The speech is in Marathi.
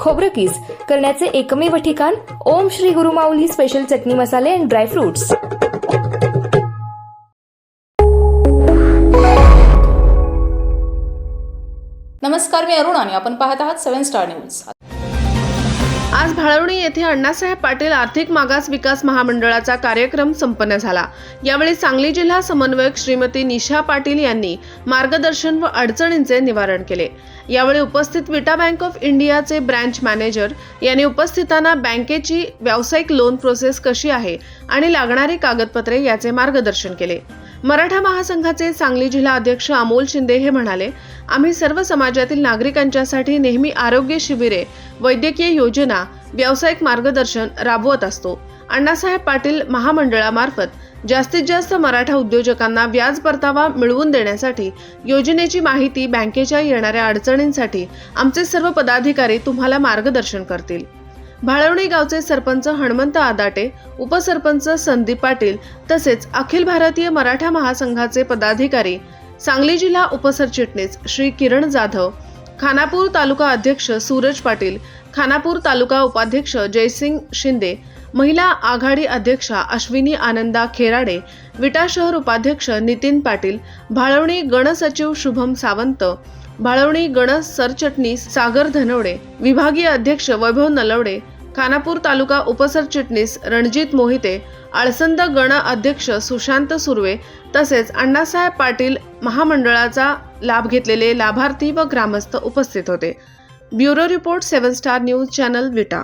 खोबरं करण्याचे एकमेव ठिकाण ओम श्री गुरुमाऊली स्पेशल चटणी मसाले अँड ड्रायफ्रुट्स नमस्कार मी अरुण आणि आपण पाहत आहात सेव्हन स्टार न्यूज आज भाळवणी येथे अण्णासाहेब पाटील आर्थिक मागास विकास महामंडळाचा कार्यक्रम संपन्न झाला. यावेळी सांगली जिल्हा समन्वयक श्रीमती निशा पाटील यांनी मार्गदर्शन व अडचणींचे निवारण केले. यावेळी उपस्थित विटा बँक ऑफ इंडियाचे ब्रँच मॅनेजर यांनी उपस्थितांना बँकेची व्यावसायिक लोन प्रोसेस कशी आहे आणि लागणारी कागदपत्रे याचे मार्गदर्शन केले. मराठा महासंघाचे सांगली जिल्हा अध्यक्ष अमोल शिंदे हे म्हणाले आम्ही सर्व समाजातील नागरिकांच्यासाठी नेहमी आरोग्य शिबिरे वैद्यकीय योजना व्यावसायिक मार्गदर्शन राबवत असतो. अण्णासाहेब पाटील महामंडळामार्फत जास्तीत जास्त मराठा उद्योजकांना व्याज परतावा मिळवून देण्यासाठी योजनेची माहिती बँकेच्या येणाऱ्या अडचणींसाठी आमचे सर्व पदाधिकारी तुम्हाला मार्गदर्शन करतील. भाळवणी गावचे सरपंच हणमंत आदाटे उपसरपंच संदीप पाटील तसेच अखिल भारतीय मराठा महासंघाचे पदाधिकारी सांगली जिल्हा उपसरचिटणीस श्री किरण जाधव खानापूर तालुका अध्यक्ष सूरज पाटील खानापूर तालुका उपाध्यक्ष जयसिंग शिंदे महिला आघाडी अध्यक्षा अश्विनी आनंदा खेराडे विटा शहर उपाध्यक्ष नितीन पाटील भाळवणी गणसचिव शुभम सावंत भाळवणी गण सरचटणीस सागर धनवडे विभागीय अध्यक्ष वैभव नलवडे खानापूर तालुका उपसरचिटणीस रणजित मोहिते आळसंद गण अध्यक्ष सुशांत सुर्वे तसेच अण्णासाहेब पाटील महामंडळाचा लाभ घेतलेले लाभार्थी व ग्रामस्थ उपस्थित होते. Bureau report seven star news channel Vita